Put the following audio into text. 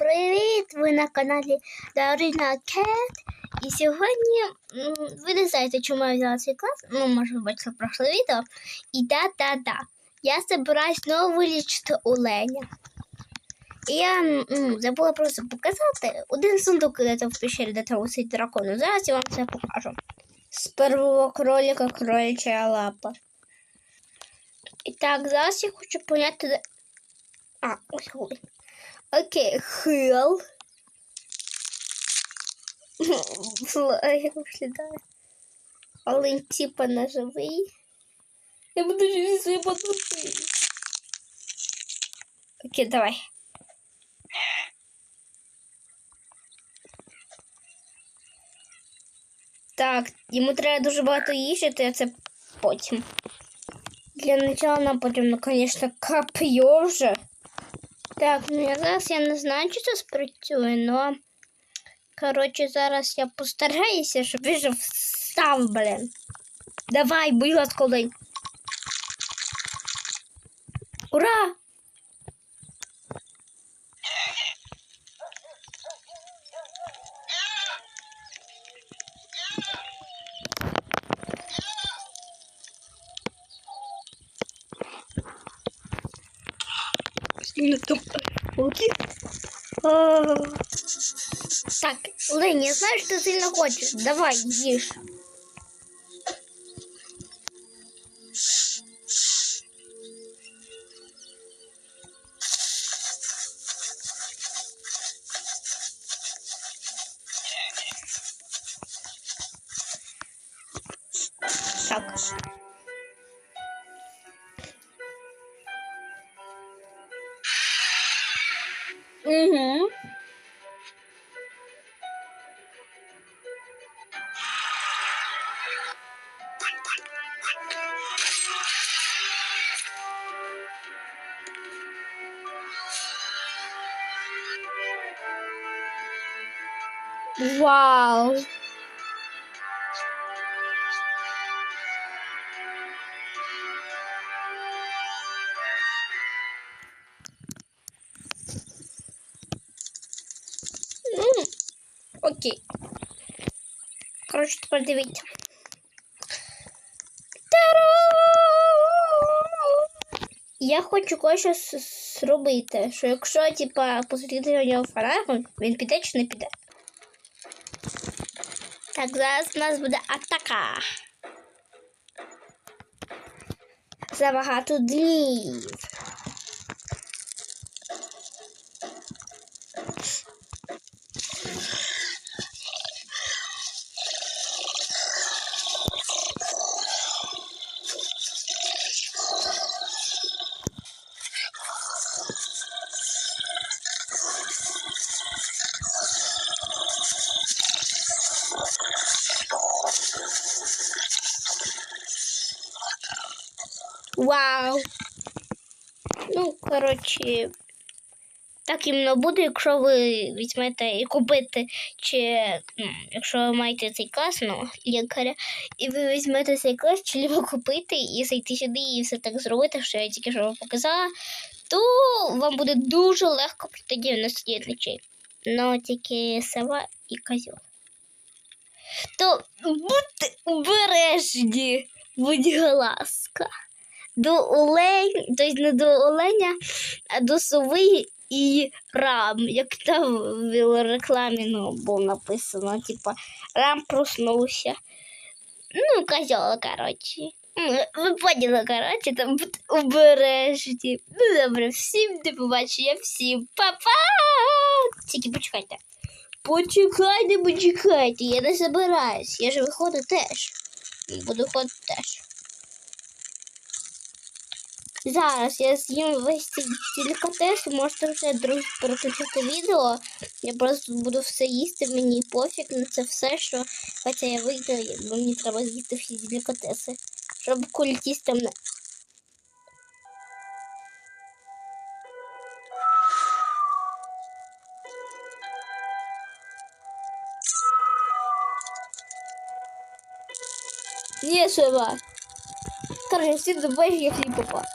привіт! Ви на каналі Original Cat. І сьогодні ви не знаєте, чому я взяла цей клас. Ну, може, ви бачили прошле відео. І да-да-да. Я збираюсь знову вилічити оленя. І я м, забула просто показати один сундук, де там в пещері, де там висить дракон. Ну, Зараз я вам це покажу. З первого кролика кролича лапа. І так, зараз я хочу поняти, де. А, ось голий. Окей, хил. Як виглядає. Але типа не живий. Я буду живі свої подушки. Окей, давай. Так, йому треба дуже багато їжі, то я це потім. Для начала нам потрібно, звісно, копье вже. Так, ну я зараз я не знаю, чи це спрацює, але коротше, зараз я постараюся, щоб вижив сам, блін. Давай, будь ласка, Олень. Ура! Сильно тупо. Так, Лень, я знаю, что ты сильно. Давай, ешь. Так. Угу. Вау. Окей. Коротше, тепер дивіться. Я хочу кое-що с- зробити, що якщо, типа, посвітити на нього фонариком, він піде чи не піде. Так, зараз у нас буде атака. За багато Вау. Ну, коротше, так іменно буде, якщо ви візьмете і купите, чи ну, якщо ви маєте цей клас, ну, лікаря, і ви візьмете цей клас, чи либо купити і зайти сюди і все так зробити, що я тільки що вам показала, то вам буде дуже легко пройти 99 ночей. Ну, тільки сова і козьол. То будьте обережні, будь ласка до олень, тобто не до оленя, а до сови і рам. Як там в рекламі ну, було написано, типа рам проснувся. Ну, козьол, коротше. Ви поняли, коротше, там обережні. Ну, добре, всім до побачення, всім па-па! Тільки почекайте. Почекайте, почекайте, я не забираюсь. Я ж виходу теж. Буду ходити теж. Зараз я з'їм весь цей делікатес, можете вже друзі переключити відео. Я просто буду все їсти, мені пофіг на це все, що хоча я вийду, бо мені треба з'їсти всі делікатеси, щоб культістам не. Ні, Шева. Короче, всім забачення, я хліб попав.